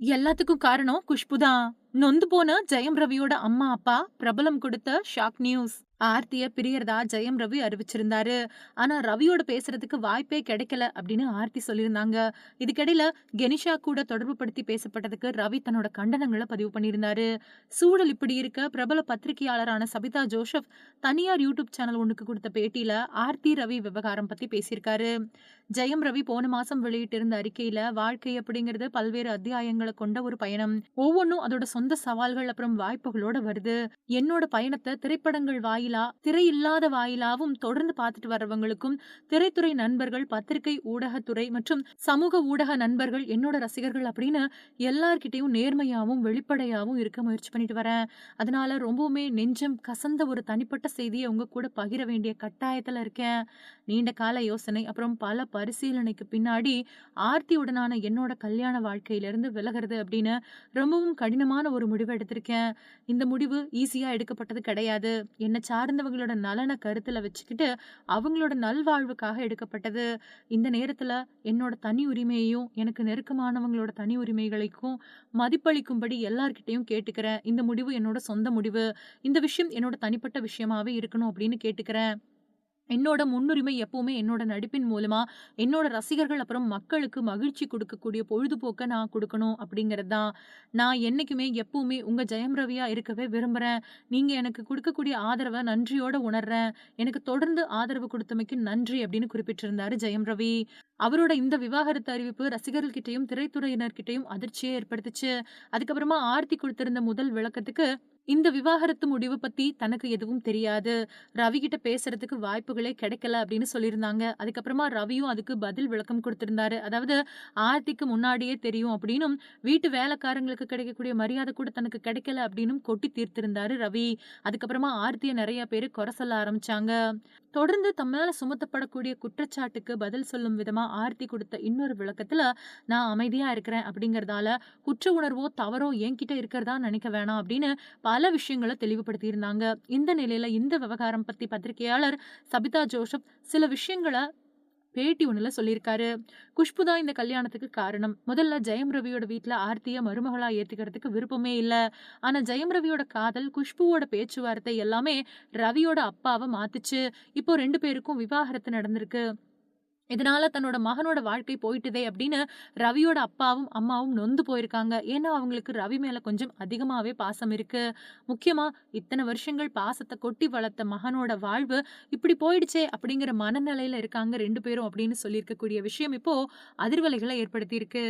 எல்லாத்துக்கும் காரணம் குஷ்பு தான். நொந்து போன ஜெயம் ரவியோட அம்மா, அப்பா பிரபலம் கொடுத்த ஷாக் நியூஸ். ஆர்த்திய பிரியறதா ஜெயம் ரவி அறிவிச்சிருந்தாரு. ஆனா ரவியோட பேசுறதுக்கு வாய்ப்பே கிடைக்கல அப்படின்னு ஆர்த்தி சொல்லியிருந்தாங்க. இதுக்கிடையில கெனிஷா கூட தொடர்பு படுத்தி பேசப்பட்டதுக்கு ரவி தன்னோட கண்டனங்களை பதிவு பண்ணியிருந்தாரு. சூழல் இப்படி இருக்க பிரபல பத்திரிகையாளரான சபிதா ஜோசப் தனியார் யூடியூப் சேனல் ஒன்றுக்கு கொடுத்த பேட்டியில ஆர்த்தி ரவி விவகாரம் பத்தி பேசியிருக்காரு. ஜெயம் ரவி போன மாசம் வெளியிட்டிருந்த அறிக்கையில வாழ்க்கை அப்படிங்கிறது பல்வேறு அத்தியாயங்களை கொண்ட ஒரு பயணம். ஒவ்வொன்னும் அதோட சொந்த சவால்கள் அப்புறம் வாய்ப்புகளோட வருது. என்னோட பயணத்தை திரைப்படங்கள் வாயிலா, திரை இல்லாத வாயிலாவும் தொடர்ந்து பார்த்துட்டு வர்றவங்களுக்கும், திரைத்துறை நண்பர்கள், பத்திரிகை ஊடகத்துறை மற்றும் சமூக ஊடக நண்பர்கள், என்னோட ரசிகர்கள் அப்படின்னு எல்லார்கிட்டையும் நேர்மையாவும், வெளிப்படையாவும் இருக்க முயற்சி பண்ணிட்டு வரேன். அதனால ரொம்பவுமே நெஞ்சம் கசந்த ஒரு தனிப்பட்ட செய்தியை உங்க கூட பகிர வேண்டிய கட்டாயத்துல இருக்கேன். நீண்ட கால யோசனை அப்புறம் பல பரிசீலனைக்கு பின்னாடி ஆர்த்தியுடனான என்னோட கல்யாண வாழ்க்கையிலிருந்து விலகிறது அப்படின்னு ரொம்பவும் கடினமான ஒரு முடிவு எடுத்திருக்கேன். இந்த முடிவு ஈஸியாக எடுக்கப்பட்டது கிடையாது. என்னை சார்ந்தவங்களோட நலனை கருத்தில் வச்சுக்கிட்டு அவங்களோட நல்வாழ்வுக்காக எடுக்கப்பட்டது. இந்த நேரத்தில் என்னோட தனி உரிமையையும், எனக்கு நெருக்கமானவங்களோட தனி உரிமைகளுக்கும் மதிப்பளிக்கும்படி எல்லார்கிட்டையும் கேட்டுக்கிறேன். இந்த முடிவு என்னோட சொந்த முடிவு. இந்த விஷயம் என்னோட தனிப்பட்ட விஷயமாவே இருக்கணும் அப்படின்னு கேட்டுக்கிறேன். என்னோட முன்னுரிமை எப்போவுமே என்னோட நடிப்பின் மூலமாக என்னோட ரசிகர்கள் அப்புறம் மக்களுக்கு மகிழ்ச்சி கொடுக்கக்கூடிய பொழுதுபோக்கை நான் கொடுக்கணும் அப்படிங்கிறது தான். நான் என்றைக்குமே எப்போவுமே உங்கள் ஜெயம் ரவியாக இருக்கவே விரும்புகிறேன் நீங்கள் எனக்கு கொடுக்கக்கூடிய ஆதரவை நன்றியோடு உணர்றேன். எனக்கு தொடர்ந்து ஆதரவு கொடுத்தமைக்கு நன்றி அப்படின்னு குறிப்பிட்டிருந்தாரு ஜெயம் ரவி. அவரோட இந்த விவாகரத்து அறிவிப்பு ரசிகர்கள் திரைத்துறையினர்கிட்டையும் அதிர்ச்சியை ஏற்படுத்துச்சு. அதுக்கப்புறமா ஆர்த்தி கொடுத்திருந்த முதல் விளக்கத்துக்கு இந்த விவாகரத்து முடிவு பத்தி தனக்கு எதுவும் தெரியாது. ரவி கிட்ட பேசுறதுக்கு வாய்ப்புகளே கிடைக்கல அப்படின்னு சொல்லியிருந்தாங்க. அதுக்கப்புறமா ரவியும் அதுக்கு பதில் விளக்கம் கொடுத்திருந்தாரு அதாவது ஆர்த்திக்கு முன்னாடியே தெரியும் அப்படின்னும், வீட்டு வேலைக்காரங்களுக்கு கிடைக்கக்கூடிய மரியாதை கூட தனக்கு கிடைக்கல அப்படின்னும் கொட்டி தீர்த்திருந்தாரு ரவி. அதுக்கப்புறமா ஆர்த்திய நிறைய பேரு குறை சொல்ல ஆரம்பிச்சாங்க. தொடர்ந்து தம் மேல சுமத்தப்படக்கூடிய குற்றச்சாட்டுக்கு பதில் சொல்லும் விதமா ஆர்த்தி கொடுத்த இன்னொரு விளக்கத்துல, நான் அமைதியா இருக்கிறேன் அப்படிங்கறதால குற்ற உணர்வோ, தவறோ என்கிட்ட இருக்கிறதா நினைக்க வேணாம் அப்படின்னு பல விஷயங்களை தெளிவுபடுத்தியிருந்தாங்க. இந்த நிலையில இந்த விவகாரம் பத்தி பத்திரிகையாளர் சபிதா ஜோசப் சில விஷயங்களை பேட்டி ஒன்றில் சொல்லியிருக்காரு. குஷ்பு தான் இந்த கல்யாணத்துக்கு காரணம். முதல்ல ஜெயம் ரவியோட வீட்டில் ஆர்த்தியை மருமகளா ஏற்றுக்கிறதுக்கு விருப்பமே இல்லை ஆனால் ஜெயம் ரவியோட காதல், குஷ்புவோட பேச்சுவார்த்தை எல்லாமே ரவியோட அப்பாவை மாத்துச்சு. இப்போ ரெண்டு பேருக்கும் விவாகரத்து நடந்திருக்கு. இதனால தன்னோட மகனோட வாழ்க்கை போயிட்டுதே அப்படின்னு ரவியோட அப்பாவும், அம்மாவும் நொந்து போயிருக்காங்க. ஏன்னா அவங்களுக்கு ரவி மேல கொஞ்சம் அதிகமாவே பாசம் இருக்கு. முக்கியமா இத்தனை வருஷங்கள் பாசத்தை கொட்டி வளர்த்த மகனோட வாழ்வு இப்படி போயிடுச்சே அப்படிங்கிற மனநிலையில இருக்காங்க ரெண்டு பேரும் அப்படின்னு சொல்லியிருக்கக்கூடிய விஷயம் இப்போ அதிர்வலைகளை ஏற்படுத்தியிருக்கு.